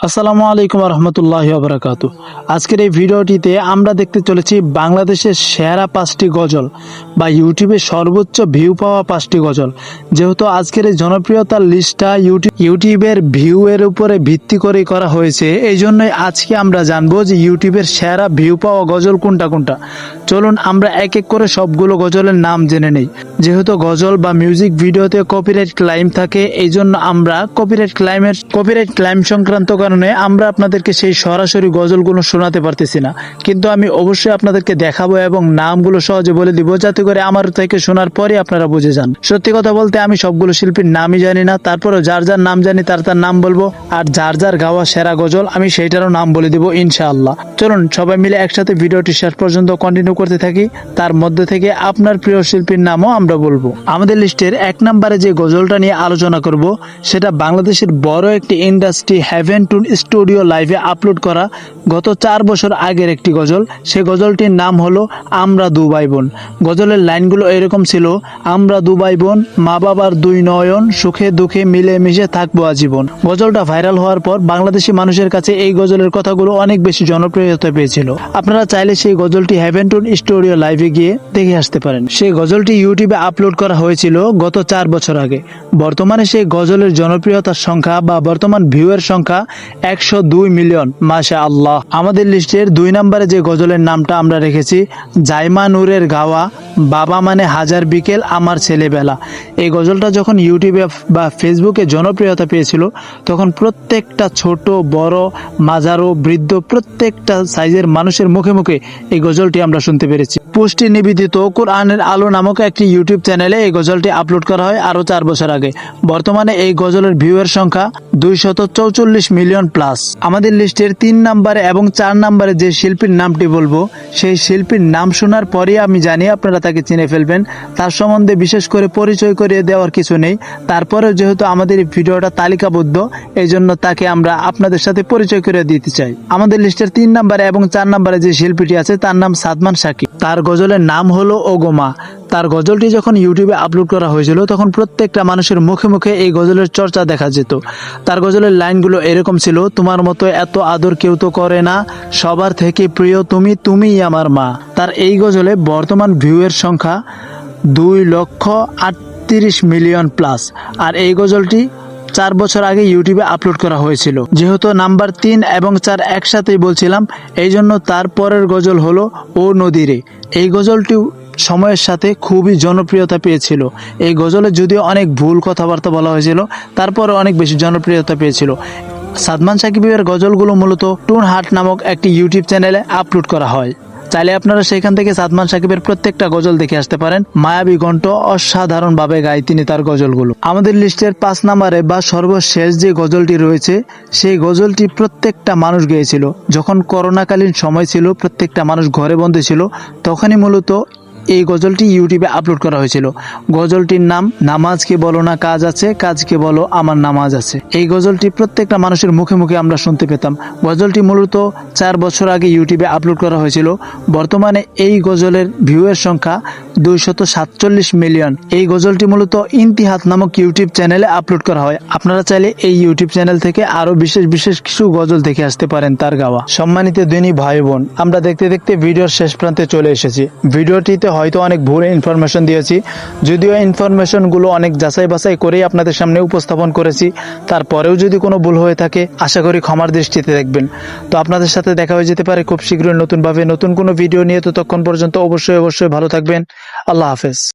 আসসালামু আলাইকুম রহমতুল্লাহ বারাকাতু আজকের এই ভিডিওটিতে আমরা দেখতে চলেছি বাংলাদেশের সেরা পাঁচটি গজল বা ইউটিউবে সর্বোচ্চ ভিউ পাওয়া পাঁচটি গজল। যেহেতু আজকের এই জনপ্রিয়তার লিস্টটা ইউটিউব ইউটিউবের ভিউ এর উপরে ভিত্তি করে করা হয়েছে এই জন্যই আজকে আমরা জানব যে ইউটিউবের সেরা ভিউ পাওয়া গজল কোনটা কোনটা। চলুন আমরা এক এক করে সবগুলো গজলের নাম জেনে নেই। যেহেতু গজল বা মিউজিক ভিডিওতে কপিরাইট ক্লাইম থাকে এই জন্য আমরা কপিরাইট ক্লাইমের কপিরাইট ক্লাইম সংক্রান্ত কারণে আমরা আপনাদেরকে সেই সরাসরি গজলগুলো শোনাতে পারতেছি না। কিন্তু আমি অবশ্যই আপনাদেরকে দেখাবো এবং নামগুলো সহজে বলে দিব, যাতে করে আমার থেকে শোনার পরে আপনারা বুঝে যান। সত্যি কথা বলতে আমি সবগুলো শিল্পীর নামই জানি না, তারপরেও যার যার নাম জানি তার তার নাম বলব, আর যার যার গাওয়া সেরা গজল আমি সেইটারও নাম বলে দিব ইনশাআল্লাহ। চলুন সবাই মিলে একসাথে ভিডিওটি শেষ পর্যন্ত কন্টিনিউ করতে থাকি, তার মধ্যে থেকে আপনার প্রিয় শিল্পীর নামও আমরা বলব। আমাদের লিস্টের এক নম্বরে যে গজলটা নিয়ে আলোচনা করব, সেটা বাংলাদেশের বড় একটি ইন্ডাস্ট্রি হ্যাভেন টু স্টুডিও লাইভে আপলোড করা গত চার বছর আগের একটি গজল। সেই গজলটির নাম হলো আমরা দুবাই বোন গজলের লাইনগুলো এরকম ছিল, আমরা দুবাই বোন মা বাবার দুই নয়ন, সুখে দুঃখে মিলে মিশে থাকব আজীবন। গজলটা ভাইরাল হওয়ার পর বাংলাদেশি মানুষের কাছে এই গজলের কথাগুলো অনেক বেশি জনপ্রিয়তা পেয়েছিল। আপনারা চাইলে সেই গজলটি হ্যাভেন্টন স্টুডিও লাইভে গিয়ে দেখে আসতে পারেন। সেই গজলটি ইউটিউবে আপলোড করা হয়েছিল গত চার বছর আগে। বর্তমানে সেই গজলের জনপ্রিয়তার সংখ্যা বা বর্তমান ভিউয়ের সংখ্যা একশো দুই মিলিয়ন মাশা আল্লাহ আমাদের লিস্টের দুই নম্বরে যে গজলের নামটা আমরা রেখেছি, জাইমা নূরের গাওয়া, বাবা মানে হাজার বিকেল আমার ছেলেবেলা। এই গজলটা যখন ইউটিউবে বা ফেসবুকে জনপ্রিয়তা পেয়েছিল, তখন প্রত্যেকটা ছোট, বড়, মাজারো, বৃদ্ধ, প্রত্যেকটা সাইজের মানুষের মুখে মুখে এই গজলটি আমরা শুনতে পেরেছি। পুষ্টি নিবেদিত কোরআনের আলো নামক একটি ইউটিউব চ্যানেলে এই গজলটি আপলোড করা হয় আরও চার বছর আগে। বর্তমানে এই গজলের ভিউয়ের সংখ্যা দুইশত চৌচল্লিশ মিলিয়ন প্লাস আমাদের লিস্টের তিন নাম্বারে এবং চার নাম্বারে যে শিল্পীর নামটি বলব, সেই শিল্পীর নাম শোনার পরে আমি জানি আপনারা তাকে চিনে ফেলবেন। তার সম্বন্ধে বিশেষ করে পরিচয় করিয়ে দেওয়ার কিছু নেই। তারপরেও যেহেতু আমাদের এই ভিডিওটা তালিকাবদ্ধ এই জন্য তাকে আমরা আপনাদের সাথে পরিচয় করে দিতে চাই। আমাদের লিস্টের তিন নাম্বারে এবং চার নাম্বারে যে শিল্পীটি আছে, তার নাম সাদমান সাকি তার গজলের নাম হলো ওগোমা তার গজলটি যখন ইউটিউবে আপলোড করা হয়েছিল, তখন প্রত্যেকটা মানুষের মুখে মুখে এই গজলের চর্চা দেখা যেত। তার গজলের লাইনগুলো এরকম ছিল, তোমার মতো এত আদর কেউ তো করে না, সবার থেকে প্রিয় তুমি, তুমিই আমার মা। তার এই গজলে বর্তমান ভিউয়ের সংখ্যা দুই লক্ষ আটত্রিশ মিলিয়ন প্লাস। আর এই গজলটি চার বছর আগে ইউটিউবে আপলোড করা হয়েছিল। যেহেতু নাম্বার তিন এবং চার একসাথেই বলছিলাম এই জন্য তার পরের গজল হলো ও নদীরে। এই গজলটি সময়ের সাথে খুবই জনপ্রিয়তা পেয়েছিল। এই গজলে যদিও অনেক ভুল কথাবার্তা বলা হয়েছিল তারপরে অনেক বেশি জনপ্রিয়তা পেয়েছিল। সাদমান সাকিবের গজলগুলো মূলত টুন হাট নামক একটি ইউটিউব চ্যানেলে আপলোড করা হয়। চাইলে আপনারা সেখান থেকে সাদমান সাকিবের প্রত্যেকটা গজল দেখে আসতে পারেন। মায়াবী কণ্ঠ অসাধারণভাবে গায় তিনি তার গজলগুলো। আমাদের লিস্টের পাঁচ নম্বরে বা সর্বশেষ যে গজলটি রয়েছে, সেই গজলটি প্রত্যেকটা মানুষ গেয়েছিল। যখন করোনাকালীন সময় ছিল, প্রত্যেকটা মানুষ ঘরে বন্দী ছিল, তখনই মূলত এই গজলটি ইউটিউবে আপলোড করা হয়েছিল। গজলটির নাম, নামাজকে বলো না কাজ আছে, কাজকে বলো আমার নামাজ আছে। এই গজলটি প্রত্যেকটা মানুষের মুখে মুখে আমরা শুনতে পেতাম। গজলটি মূলত চার বছর আগে ইউটিউবে আপলোড করা হয়েছিল। বর্তমানে এই গজলের ভিউয়ের সংখ্যা দুইশত সাতচল্লিশ মিলিয়ন এই গজলটি মূলত ইন্তিহাত নামক ইউটিউব চ্যানেলে আপলোড করা হয়। আপনারা চাইলে এই ইউটিউব চ্যানেল থেকে আরও বিশেষ বিশেষ কিছু গজল দেখে আসতে পারেন তার গাওয়া। সম্মানিত দিনী ভাই বোন, আমরা দেখতে দেখতে ভিডিওর শেষ প্রান্তে চলে এসেছি। ভিডিওটিতে হয়তো অনেক ভুল ইনফরমেশন দিয়েছি। যদিও ইনফরমেশনগুলো অনেক যাচাই বাছাই করেই আপনাদের সামনে উপস্থাপন করেছি। তারপরেও যদি কোনো ভুল হয়ে থাকে, আশা করি ক্ষমার দৃষ্টিতে দেখবেন। তো আপনাদের সাথে দেখা হয়ে যেতে পারে খুব শীঘ্রই নতুনভাবে নতুন কোনো ভিডিও নিয়ে। ততক্ষণ পর্যন্ত অবশ্যই অবশ্যই ভালো থাকবেন। আল্লাহ হাফেজ।